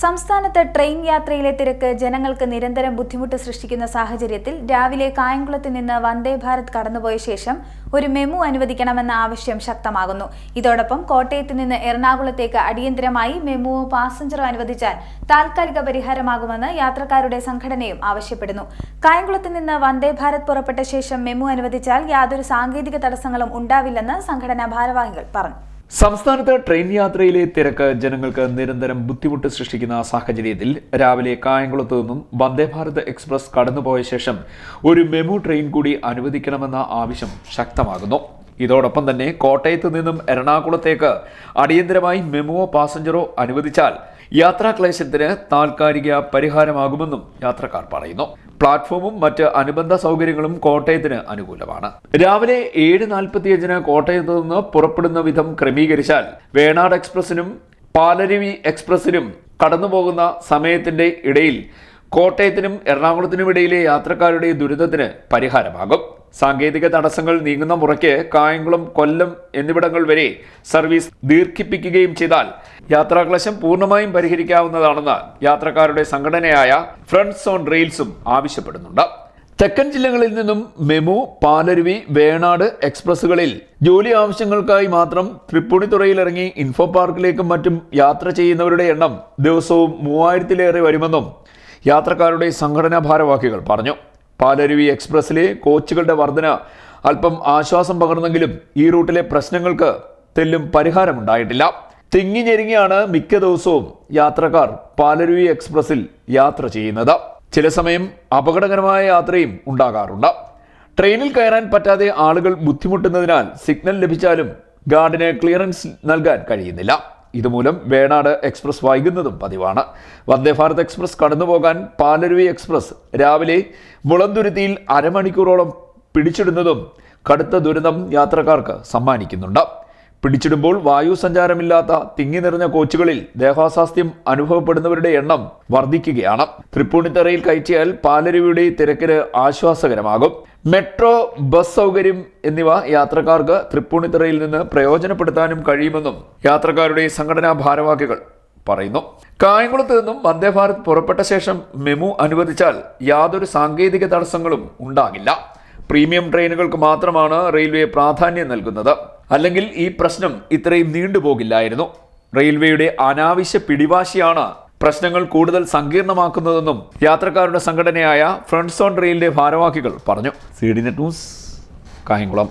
സംസ്ഥാനത്ത് ട്രെയിൻ യാത്രയിലെ തിരക്ക് ജനങ്ങൾക്ക് നിരന്തരം ബുദ്ധിമുട്ട് സൃഷ്ടിക്കുന്ന സാഹചര്യത്തിൽ രാവിലെ കായംകുളത്ത് നിന്ന് വന്ദേ ഭാരത് കടന്നുപോയ ശേഷം ഒരു മെമു അനുവദിക്കണമെന്ന ആവശ്യം ശക്തമാകുന്നു. ഇതോടൊപ്പം കോട്ടയത്ത് നിന്ന് എറണാകുളത്തേക്ക് അടിയന്തരമായി മെമുവോ പാസഞ്ചറോ അനുവദിച്ചാൽ താൽക്കാലിക പരിഹാരമാകുമെന്ന് യാത്രക്കാരുടെ സംഘടനയും ആവശ്യപ്പെടുന്നു. കായംകുളത്ത് നിന്ന് വന്ദേ ഭാരത് പുറപ്പെട്ട ശേഷം മെമു അനുവദിച്ചാൽ യാതൊരു സാങ്കേതിക തടസ്സങ്ങളും ഉണ്ടാവില്ലെന്ന് സംഘടനാ ഭാരവാഹികൾ പറഞ്ഞു. സംസ്ഥാനത്ത് ട്രെയിൻ യാത്രയിലെ തിരക്ക് ജനങ്ങൾക്ക് നിരന്തരം ബുദ്ധിമുട്ട് സൃഷ്ടിക്കുന്ന സാഹചര്യത്തിൽ രാവിലെ കായംകുളത്ത് നിന്നും വന്ദേഭാരത് എക്സ്പ്രസ് കടന്നുപോയ ശേഷം ഒരു മെമു ട്രെയിൻ കൂടി അനുവദിക്കണമെന്ന ആവശ്യം ശക്തമാകുന്നു. ഇതോടൊപ്പം തന്നെ കോട്ടയത്ത് നിന്നും എറണാകുളത്തേക്ക് അടിയന്തരമായി മെമുവോ പാസഞ്ചറോ അനുവദിച്ചാൽ യാത്രാക്ലേശത്തിന് താൽക്കാലിക പരിഹാരമാകുമെന്നും യാത്രക്കാർ പറയുന്നു. പ്ലാറ്റ്ഫോമും മറ്റ് അനുബന്ധ സൗകര്യങ്ങളും കോട്ടയത്തിന് അനുകൂലമാണ്. രാവിലെ ഏഴ് നാൽപ്പത്തിയഞ്ചിന് കോട്ടയത്ത് നിന്ന് പുറപ്പെടുന്ന വിധം ക്രമീകരിച്ചാൽ വേണാട് എക്സ്പ്രസിനും പാലരുവി എക്സ്പ്രസിനും കടന്നുപോകുന്ന സമയത്തിന്റെ ഇടയിൽ കോട്ടയത്തിനും എറണാകുളത്തിനും ഇടയിലെ യാത്രക്കാരുടെ ദുരിതത്തിന് പരിഹാരമാകും. സാങ്കേതിക തടസ്സങ്ങൾ നീങ്ങുന്ന മുറയ്ക്ക് കായംകുളം കൊല്ലം എന്നിവിടങ്ങൾ വരെ സർവീസ് ദീർഘിപ്പിക്കുകയും ചെയ്താൽ യാത്രാക്ലശം പൂർണമായും പരിഹരിക്കാവുന്നതാണെന്ന് യാത്രക്കാരുടെ സംഘടനയായ ഫ്രണ്ട്സ് ഓൺ റെയിൽസും ആവശ്യപ്പെടുന്നുണ്ട്. തെക്കൻ ജില്ലകളിൽ നിന്നും മെമു പാലരുവി വേണാട് എക്സ്പ്രസ്സുകളിൽ ജോലി ആവശ്യങ്ങൾക്കായി മാത്രം തൃപ്പൂണിത്തുറയിലിറങ്ങി ഇൻഫോ പാർക്കിലേക്കും മറ്റും യാത്ര ചെയ്യുന്നവരുടെ എണ്ണം ദിവസവും മൂവായിരത്തിലേറെ വരുമെന്നും യാത്രക്കാരുടെ സംഘടനാ ഭാരവാഹികൾ പറഞ്ഞു. പാലരുവി എക്സ്പ്രസ്സിലെ കോച്ചുകളുടെ വർധന അല്പം ആശ്വാസം പകർന്നെങ്കിലും ഈ റൂട്ടിലെ പ്രശ്നങ്ങൾക്ക് തെല്ലും പരിഹാരമുണ്ടായിട്ടില്ല. തിങ്ങി ഞെരുങ്ങിയാണ് മിക്ക ദിവസവും യാത്രക്കാർ പാലരുവി എക്സ്പ്രസ്സിൽ യാത്ര ചെയ്യുന്നത്. ചില സമയം അപകടകരമായ യാത്രയും ഉണ്ടാകാറുണ്ട്. ട്രെയിനിൽ കയറാൻ പറ്റാതെ ആളുകൾ ബുദ്ധിമുട്ടുന്നതിനാൽ സിഗ്നൽ ലഭിച്ചാലും ഗാർഡിന് ക്ലിയറൻസ് നൽകാൻ കഴിയുന്നില്ല. ഇതുമൂലം വേണാട് എക്സ്പ്രസ് വൈകുന്നതും പതിവാണ്. വന്ദേ ഭാരത് എക്സ്പ്രസ് കടന്നുപോകാൻ പാലരുവി എക്സ്പ്രസ് രാവിലെ മുളന്തുരുത്തിയിൽ അരമണിക്കൂറോളം പിടിച്ചിടുന്നതും കടുത്ത ദുരിതം യാത്രക്കാർക്ക് സമ്മാനിക്കുന്നുണ്ട്. പിടിച്ചിടുമ്പോൾ വായു സഞ്ചാരമില്ലാത്ത തിങ്ങി നിറഞ്ഞ കോച്ചുകളിൽ ദേഹാസ്വാസ്ഥ്യം അനുഭവപ്പെടുന്നവരുടെ എണ്ണം വർദ്ധിക്കുകയാണ്. തൃപ്പൂണിത്തറയിൽ കയറ്റിയാൽ പാലരുവിയുടെ തിരക്കിന് ആശ്വാസകരമാകും. മെട്രോ ബസ് സൗകര്യം എന്നിവ യാത്രക്കാർക്ക് തൃപ്പൂണിത്തറയിൽ നിന്ന് പ്രയോജനപ്പെടുത്താനും കഴിയുമെന്നും യാത്രക്കാരുടെ സംഘടനാ ഭാരവാഹികൾ പറയുന്നു. കായംകുളത്ത് നിന്നും വന്ദേഭാരത് പുറപ്പെട്ട ശേഷം മെമു അനുവദിച്ചാൽ യാതൊരു സാങ്കേതിക തടസ്സങ്ങളും ഉണ്ടാകില്ല. പ്രീമിയം ട്രെയിനുകൾക്ക് മാത്രമാണ് റെയിൽവേ പ്രാധാന്യം നൽകുന്നത്. അല്ലെങ്കിൽ ഈ പ്രശ്നം ഇത്രയും നീണ്ടുപോകില്ലായിരുന്നു റെയിൽവേയുടെ അനാവശ്യ പിടിവാശിയാണ് പ്രശ്നങ്ങൾ കൂടുതൽ സങ്കീർണമാക്കുന്നതെന്നും യാത്രക്കാരുടെ സംഘടനയായ ഫ്രണ്ട്സ് ഓൺ റെയിലിന്റെ ഭാരവാഹികൾ പറഞ്ഞു. C D net news Kayamkulam.